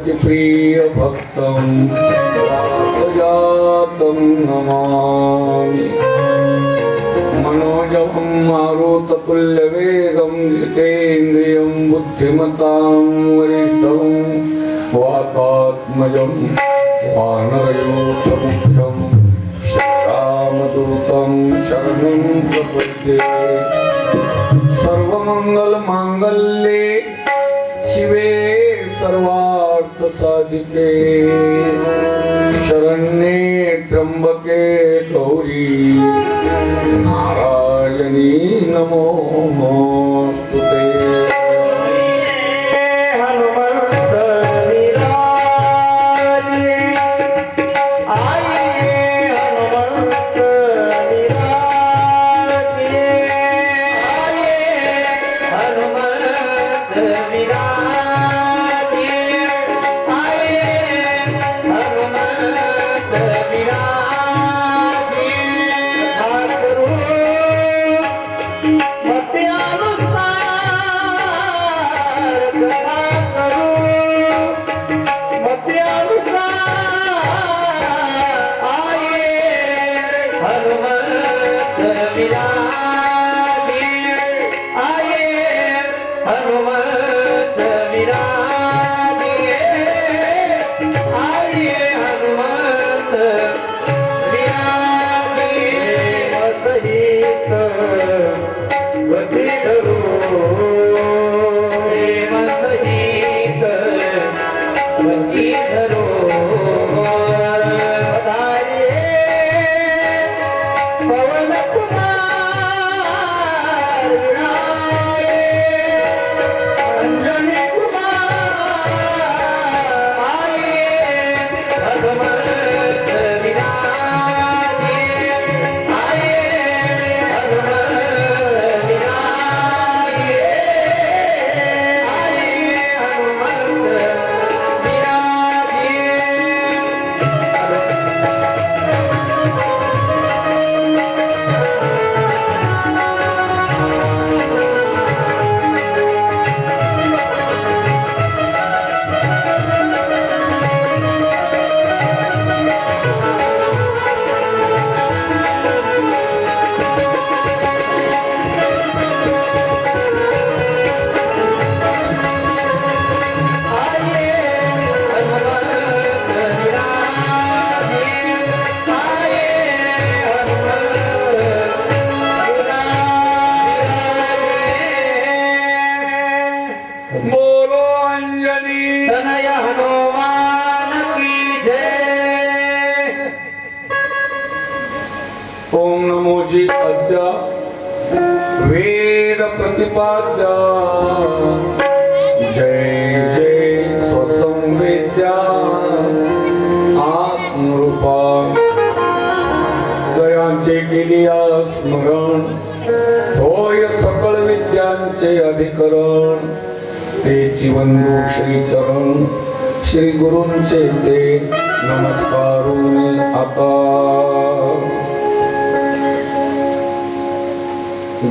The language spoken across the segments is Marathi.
अतिप्रियभक्तं जातं नमामि मनोजवं मारुततुल्यवेगं जितेन्द्रियं बुद्धिमतां वरिष्ठं वातात्मजं वानरयूथमुख्यं श्रीरामदूतं शरणं प्रपद्ये सर्वमङ्गलमाङ्गल्ये शिवे સાધિકે શરણ્યે ત્રંબકે ગૌરી નારાયણી નમો हनुमंत विराजे बंधू श्री चरण श्री गुरूंचे ते नमस्कारून आता.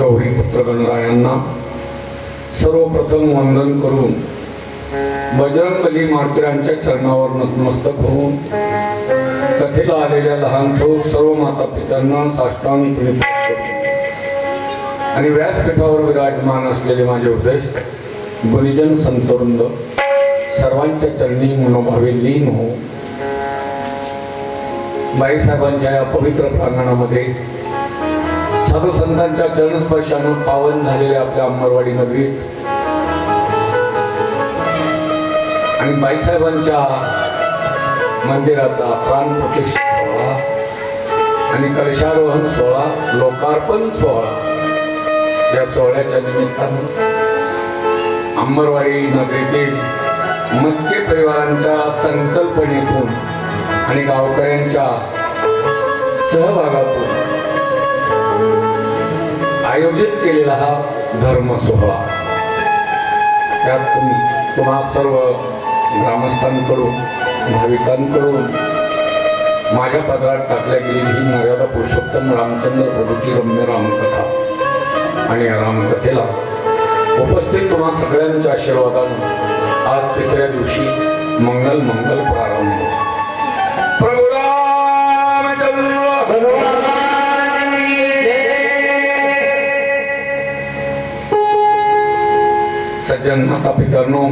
गौरी पुत्र गणरायांना सर्वप्रथम वंदन करून बजरंगबली मार्तिरांच्या चरणावर नतमस्तक होऊन कथेला आलेल्या लहान थोर सर्व माता पित्यांना साष्टांग आणि व्यासपीठावर विराजमान असलेले माझे उद्देश गुरुजन संतवृंद सर्वांच्या चरणी मनोभावे लीन हो. बाईसाहेबांच्या या पवित्र प्रांगणामध्ये साधू संतांच्या चरणस्पर्शानं पावन झालेल्या आपल्या अंबरवाडी नगरीत आणि बाईसाहेबांच्या मंदिराचा प्राण प्रतिष्ठा सोहळा आणि कलशारोहण सोहळा लोकार्पण सोहळा या सोहळ्याच्या निमित्तानं अंबरवाडी नगरीतील मस्के परिवारांच्या संकल्पनेतून आणि गावकऱ्यांच्या सहभागातून आयोजित केलेला हा धर्म सोहळा त्यात तुम- तुम्हा सर्व ग्रामस्थांकडून भाविकांकडून माझ्या पदरात टाकल्या गेलेली ही मर्यादा पुरुषोत्तम रामचंद्र प्रभूची रम्य रामकथा आणि या रामकथेला उपस्थित तुम्हा सगळ्यांच्या आशीर्वादानं आज तिसऱ्या दिवशी मंगल मंगल प्रारंभ. प्रभू रामचंद्र सज्जन माता पितरनो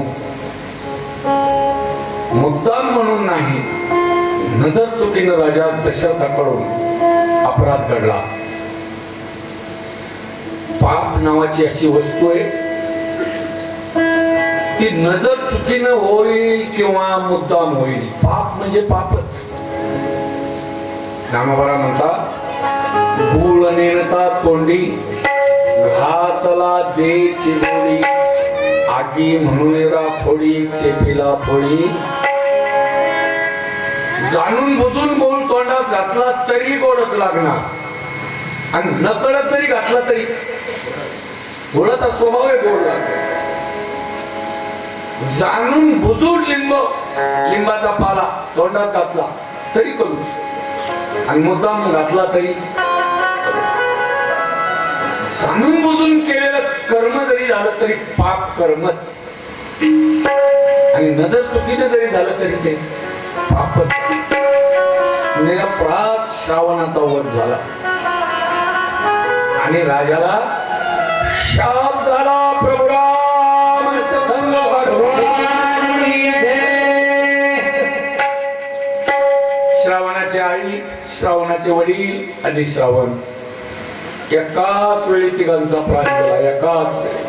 मुद्दाम म्हणून नाही नजर चुकीनं राजा दशरथाकडून अपराध घडला. पाप नावाची अशी वस्तू आहे नजर चुकीनं होईल किंवा मुद्दाम होईल पाप म्हणजे पापच. रामबारा म्हणतात गुळ नेणता तोंडी घातला दे चिरोडी आगी म्हणून राखोडी चेपीला फोडी. जाणून बुजून गोल तोंडात घातला तरी गोडच लागणार. आणि नकळत जरी घातला तरी गोडाचा स्वभाव आहे गोड लागतो. जाणून बुजून लिंब लिंबाचा पाला तोंडात घातला तरी करू आणि मुद्दाम घातला तरी. जाणून बुजून केलेलं कर्म जरी झालं तरी पाप कर्मच. आणि नजर चुकीने जरी झालं तरी ते पापच. निरपराध श्रावणाचा वध झाला. आणि राजाला शाप झाला. आणि श्रावण. एकाच वेळी तिघांचा प्राण गेला एकाच वेळी.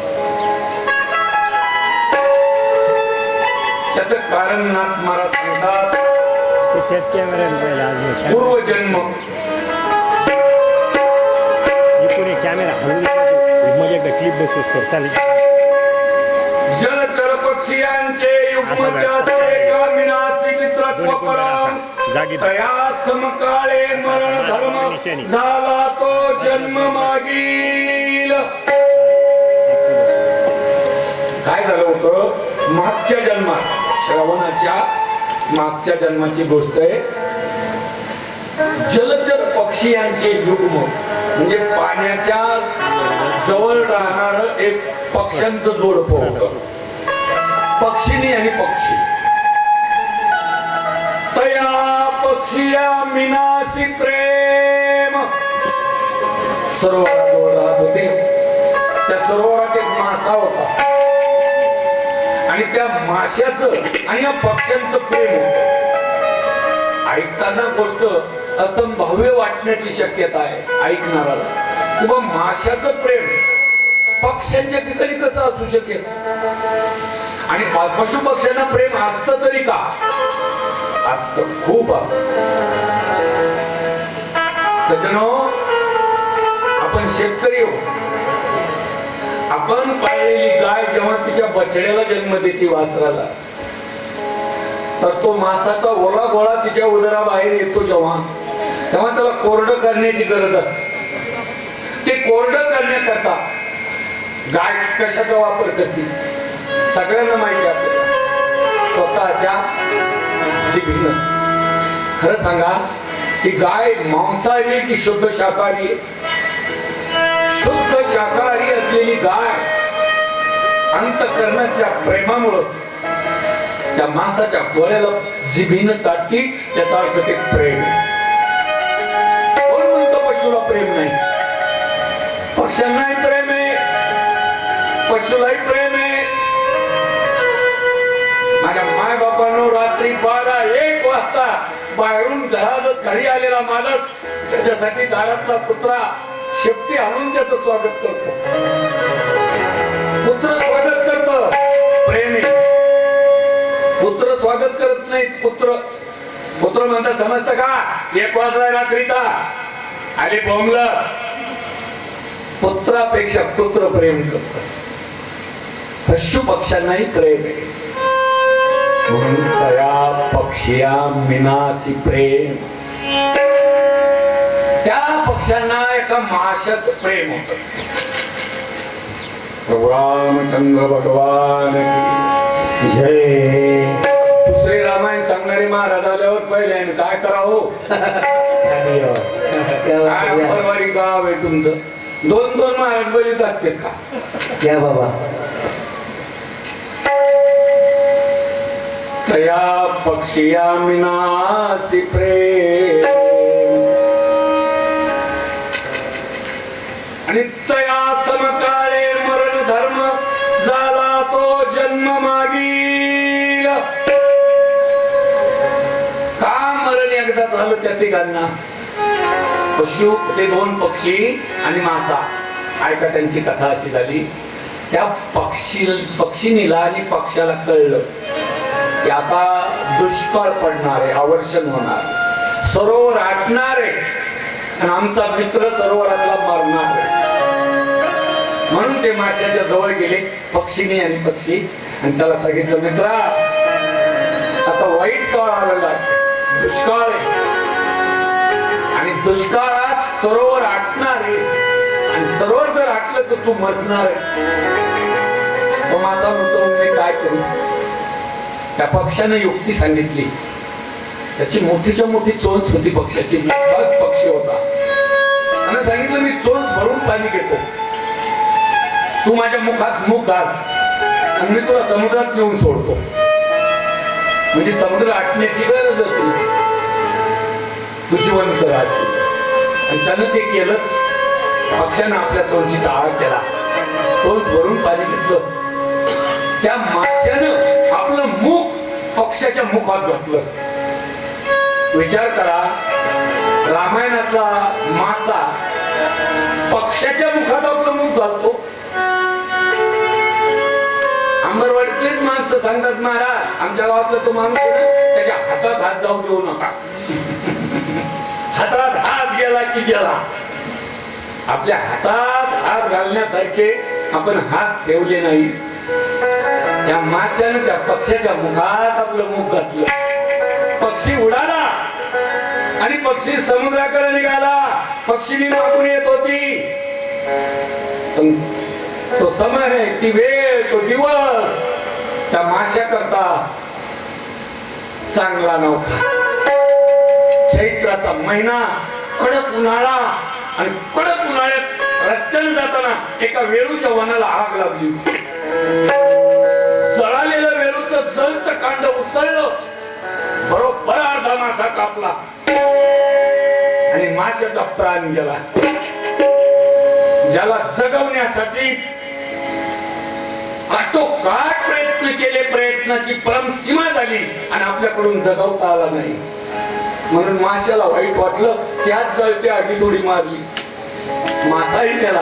त्याच कारण नाथ महाराज सांगतात पूर्वजन्म. कॅमेरा एकदा क्लिप बसू चालेल. पक्षियांचे तया समकाळे मरण धर्म झाला तो जन्म मागील. काय झालं होतं? मागच्या जन्मात श्रवणाच्या मागच्या जन्माची गोष्ट आहे. जलचर पक्षियांचे युग्म म्हणजे पाण्याच्या जवळ राहणार एक पक्ष्यांचं जोडप होत. पक्षिणी आणि पक्षी. तया पक्षिया मिनासी प्रेम. सरोवराजवळ राहत होते त्या सरोवरात एक मासा होता. आणि त्या माशाच आणि या पक्ष्यांचं प्रेम होत. ऐकताना गोष्ट असंभाव्य वाटण्याची शक्यता आहे ऐकणाराला किंवा माशाचं प्रेम पक्ष्यांच्या ठिकाणी कसं असू शकेल? आणि पशु पक्ष्यांना प्रेम असत तरी का? असत खूप असत. सज्जनो आपण शेतकरी हो. आपण पाळलेली गाय जेव्हा तिच्या बछड्याला जन्म देते वासराला तर तो मासाचा ओला गोळा तिच्या उदराबाहेर येतो जेव्हा. तेव्हा त्याला कोरडं करण्याची गरज असते. ते कोरडं करण्याकरता गाय कशाचा वापर करते? सगळ्यांना माहिती आपल्याला. स्वतःच्या जिभेनं. खरं सांगा की गाय मांसाहारी आहे की शुद्ध शाकाहारी? शुद्ध शाकाहारी असलेली गाय अंतकरणाच्या प्रेमामुळं त्या मांसाच्या गोळ्याला जिभीनं चाटती त्याचा अर्थ ते प्रेम आहे. कोण म्हणतो पशुला प्रेम नाही? पक्ष्यांनाही प्रेम आहे पशुलाही प्रेम एक बाहेरून घरात घरी आलेला मालक त्याच्यासाठी दारातला कुत्रा शेपटी आणून त्याचं स्वागत करतो. पुत्र स्वागत करत. प्रेमी. पुत्र स्वागत करत नाही पुत्र पुत्र म्हणतात समजतं का? एक वाजला रात्रीचा. आले बोंबल. पुत्रापेक्षा पुत्र प्रेम करत. पशु पक्ष्यांनाही प्रेम आहे. म्हणून तया पक्षिया मिनासी प्रेम. त्या पक्ष्यांना एका माशाच प्रेम होत. रामचंद्र भगवान जय. दुसरे रामायण सांगणारे महाराज आल्यावर पहिले काय करावं? काय अंबरवाडी गाव आहे तुमचं? दोन दोन महाराज बलीत असते का? या बाबा. तया पक्षिया मिनासी प्रेम. आणि तया समकाळे मरण धर्म झाला तो जन्म मागील. का मरण एकदा झालं त्या तिघांना? पशु ते दोन पक्षी आणि मासा. ऐका त्यांची कथा अशी झाली. त्या पक्षी पक्षिणीला आणि पक्षाला कळलं. की आता दुष्काळ पडणार आहे आवर्षण होणार. सरोवर आटणार आहे आणि आमचा मित्र सरोवरातला मारणार. आहे म्हणून ते माशाच्या जवळ गेले पक्षीने आणि पक्षी. आणि त्याला सांगितलं मित्रा आता वाईट काळ आलेला आहे. दुष्काळ आहे. आणि दुष्काळात सरोवर आटणार आहे आणि सरोवर जर आटलं तर तू मरणार आहे तो मासा म्हणतो म्हणजे काय करू? त्या पक्षानं युक्ती सांगितली. त्याची मोठीच्या मोठी चोंच होती पक्षाची. पक्ष पक्षी होता. त्याने सांगितलं मी चोंच भरून पाणी घेतो. तू माझ्या मुखात मुख घाल आणि मी तुला समुद्रात नेऊन सोडतो. म्हणजे समुद्र आटण्याची गरजच नाही. तुझी वंत राशी. आणि त्यानं ते केलंच. पक्षानं आपल्या चोंचीचा आळ केला. चोंच भरून पाणी घेतलं. त्या माशानं पक्षाच्या मुखात घातलं विचार करा रामायणातला मासा पक्षाच्या मुखात आपलं मुख घालतो. अंबरवाडीतलेच माणसं सांगतात महाराज आमच्या गावातला तो माणूस त्याच्या हातात हात जाऊ देऊ नका. हातात हात गेला की गेला. आपल्या हातात हात घालण्यासारखे आपण हात ठेवले नाही त्या माश्यानं त्या पक्षाच्या मुखात आपलं मुख घातलं. पक्षी उडाला. आणि पक्षी समुद्राकडे निघाला. पक्षीनी मागून येत होती. पण तो समय ती वेळ तो दिवस त्या माश्या करता चांगला नव्हता. चैत्राचा महिना कडक उन्हाळा आणि कडक उन्हाळ्यात रस्त्याने जाताना एका वेळूच्या वनाला आग लागली. वेळूचं कांड उसळलं. बरोबर अर्धा मासा कापला. आणि माशाचा प्राण गेला. ज्याला जगवण्यासाठी आटोकाट प्रयत्न केले प्रयत्नाची परम सीमा झाली आणि आपल्याकडून जगवता आला नाही. म्हणून माशाला वाईट वाटलं त्याच जळते आधी थोडी मारली. मासाही गेला.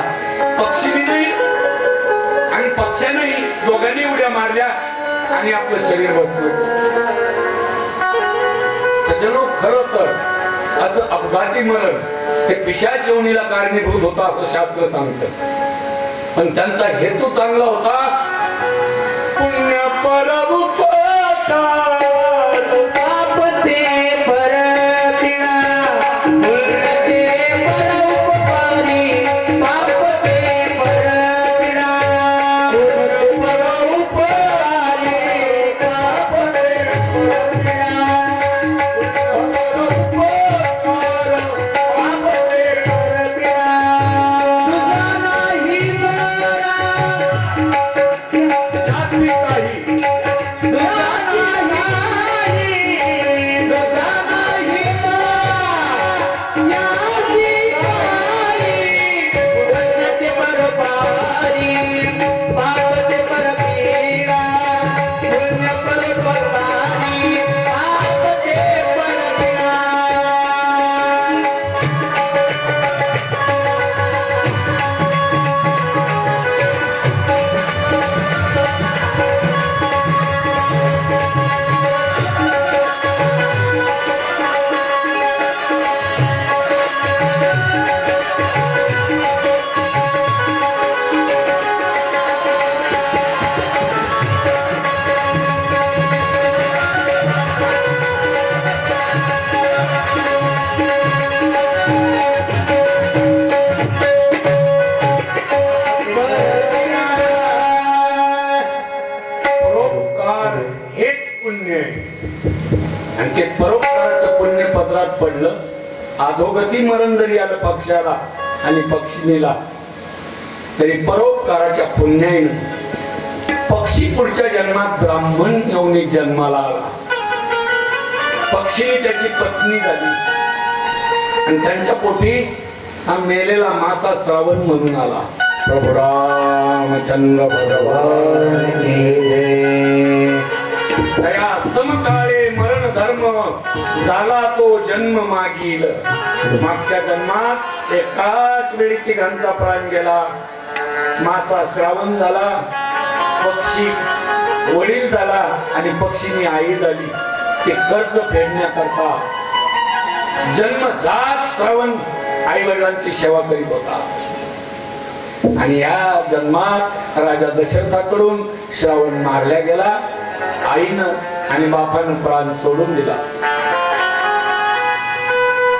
पक्षी नाही आणि पक्ष्यानेही दोघांनी उड्या मारल्या. आणि आपलं शरीर बसलं. सज्जनो खर तर असं अपघाती मरण हे पिशाच योनीला कारणीभूत होता असं शास्त्र सांगत. पण त्यांचा हेतू चांगला होता पुण्य परमुपकार जास्ती काही मरण जरी आलं पक्षाला आणि पक्षिणीला तरी परोपकाराच्या पुण्याईनं पक्षी पुढच्या जन्मात ब्राह्मण येऊन जन्माला आला. पक्षीने त्याची पत्नी झाली. आणि त्यांच्या पोटी हा मेलेला मासा श्रावण म्हणून आला. प्रभू रामचंद्र भगवान. दया समकाळे मरण धर्म झाला जन्म मागील. मागच्या जन्मात एकाच वेळी तिघांचा प्राण गेला. मासा श्रावण झाला पक्षी वडील झाला आणि पक्षीनी आई झाली. ते कर्ज फेडण्याकरता जन्म जात श्रावण आई वडिलांची सेवा करीत होता. आणि या जन्मात राजा दशरथाकडून श्रावण मारल्या गेला. आईनं आणि बापानं प्राण सोडून दिला.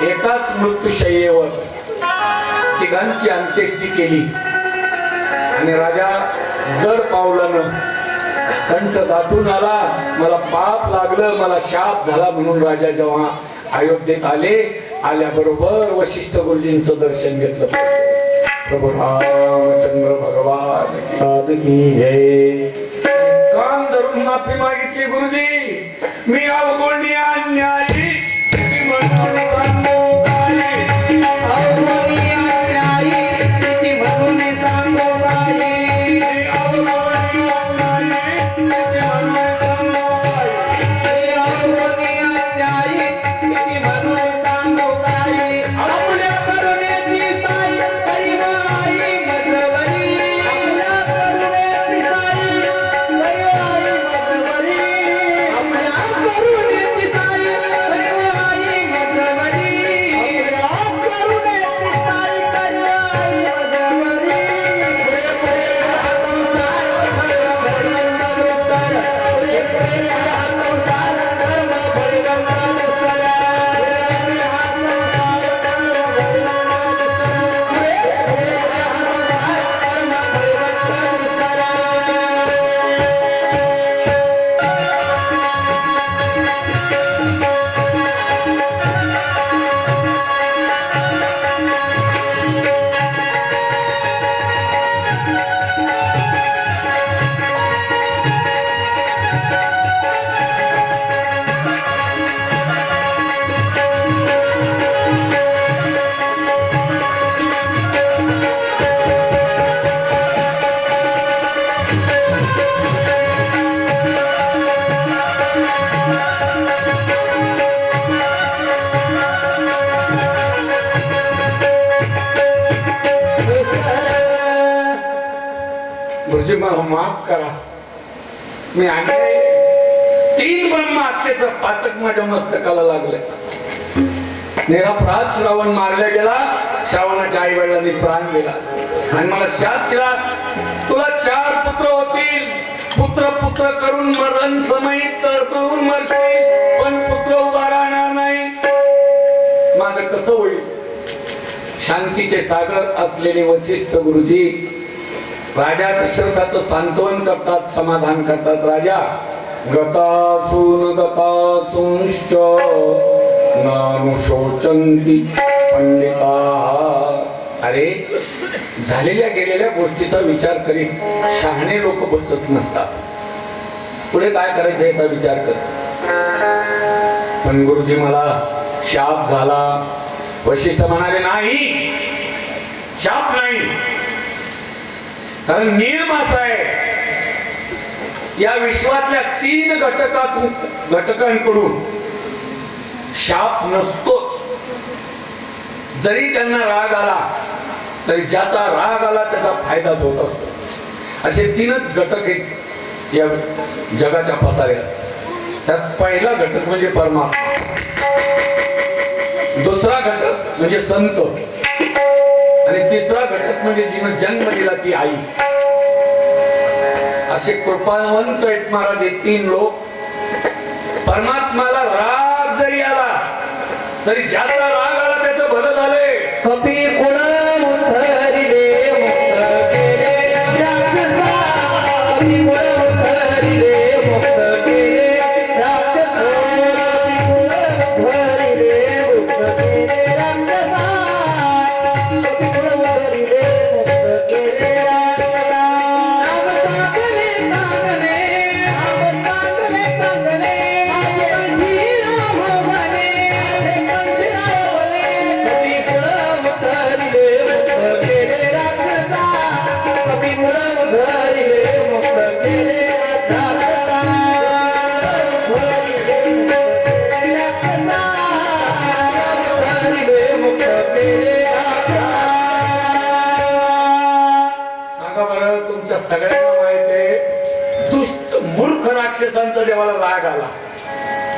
एकाच मृत्यूशय्येवर तिघांची अंत्येष्टी केली. आणि राजा जड पावलानं कंठ दाटून आला. मला पाप लागलं मला शाप झाला म्हणून राजा जेव्हा अयोध्येत आले आल्याबरोबर वशिष्ठ गुरुजींचं दर्शन घेतलं. प्रभू रामचंद्र भगवान की कान धरून माफी मागितली गुरुजी. निरापराध मारला गेला श्रावणाच्या आई वडिलांनी प्राण दिला. आणि मला शाप दिला तुला चार पुत्र होतील. पुत्र पुत्र करून मरण समय तडपवून मरशील पण पुत्र उभा राहणार नाही. माझं कसं होईल? शांतीचे सागर असलेले वशिष्ठ गुरुजी राजा दशरथाचं सांत्वन करतात समाधान करतात राजा. गतासून गतासूंश्च नानुशोचंती पंडिता अरे झालेल्या गेलेल्या गोष्टीचा विचार करीत शहाणे लोक बसत नसतात. पुढे काय करायचं याचा विचार कर. पण गुरुजी मला शाप झाला. वशिष्ठ म्हणाले नाही शाप नाही. कारण नियम असा आहे. या विश्वातल्या तीन घटकातून घटकांकडून शाप नसतोच जरी त्यांना राग आला तरी ज्याचा राग आला त्याचा फायदाच होत असतो. असे तीनच घटक आहेत या जगाच्या पसाऱ्यात. त्यात पहिला घटक म्हणजे परमात्मा. दुसरा घटक म्हणजे संत. आणि तिसरा घटक म्हणजे जिनं जन्म दिला ती आई. असे कृपावंत आहेत महाराज हे तीन लोक. परमात्माला राग जरी आला तरी ज्याचा राग बदल आले. कपी कोणा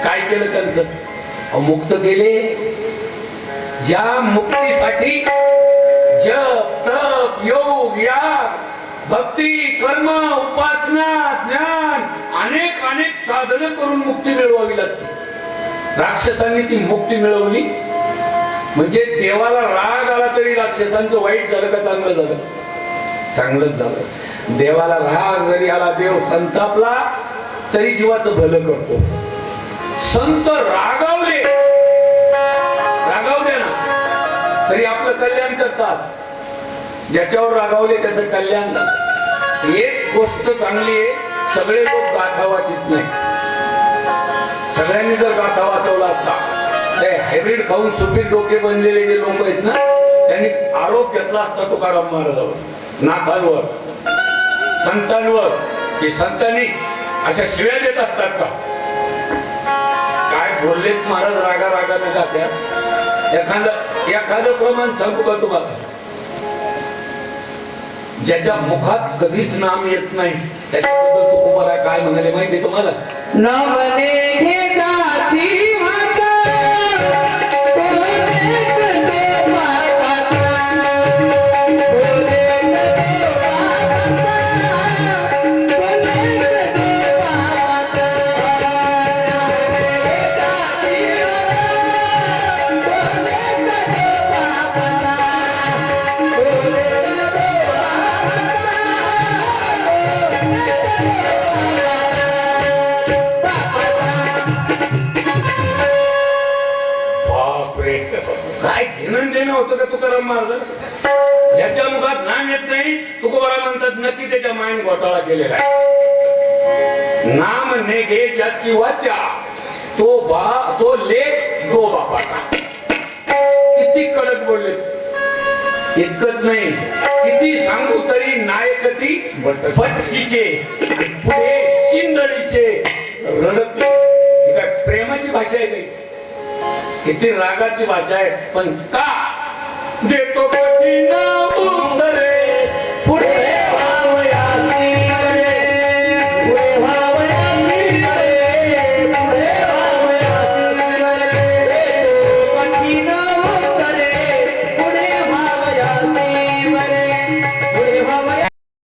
काय केलं त्यांचं? मुक्त केले. ज्या मुक्तीसाठी जप तप योग याग भक्ती कर्म उपासना ज्ञान अनेक अनेक साधनं करून मुक्ती मिळवावी लागते. राक्षसांनी ती मुक्ती मिळवली. म्हणजे देवाला राग आला तरी राक्षसांचं वाईट झालं का चांगलं झालं? चांगलंच झालं. देवाला राग जरी आला देव संतापला तरी जीवाचं भलं करतो. संत रागावले. रागावले ना. तरी आपलं कल्याण करतात. ज्याच्यावर रागावले त्याचं कल्याण झालं. एक गोष्ट चांगली आहे सगळे लोक गाथा वाचित नाही. सगळ्यांनी जर गाथा वाचवला असता ते हायब्रिड खाऊन सुपीक डोके बनलेले जे लोक आहेत ना त्यांनी आरोप घेतला असता तुकाराम महाराजावर नाथांवर संतांवर की संतांनी अशा शिव्या देत असतात का? बोललेत महाराज रागा रागा नका त्या एखादं एखादं प्रमाण सांगू का तुम्हाला? ज्याच्या मुखात कधीच नाम येत नाही त्याच्याबद्दल तू काय म्हणाले माहिती तुम्हाला? होतं का तुकाराम महाराज? ज्याच्या मुखात नाम येत नाही तुकोबारा म्हणतात नक्की त्याच्या माईन घोटाळा केलेला आहे. नाम नेगे ज्याची वाचा. तो बा तो लेख दो बापाचा. किती कडक बोलले. इतकंच नाही किती सांगू तरी नायकती बटकीचे पुढे शिंदळीचे रडत. प्रेमाची भाषा आहे काही किती रागाची भाषा आहे. पण का देतो कठीण उत्तरे.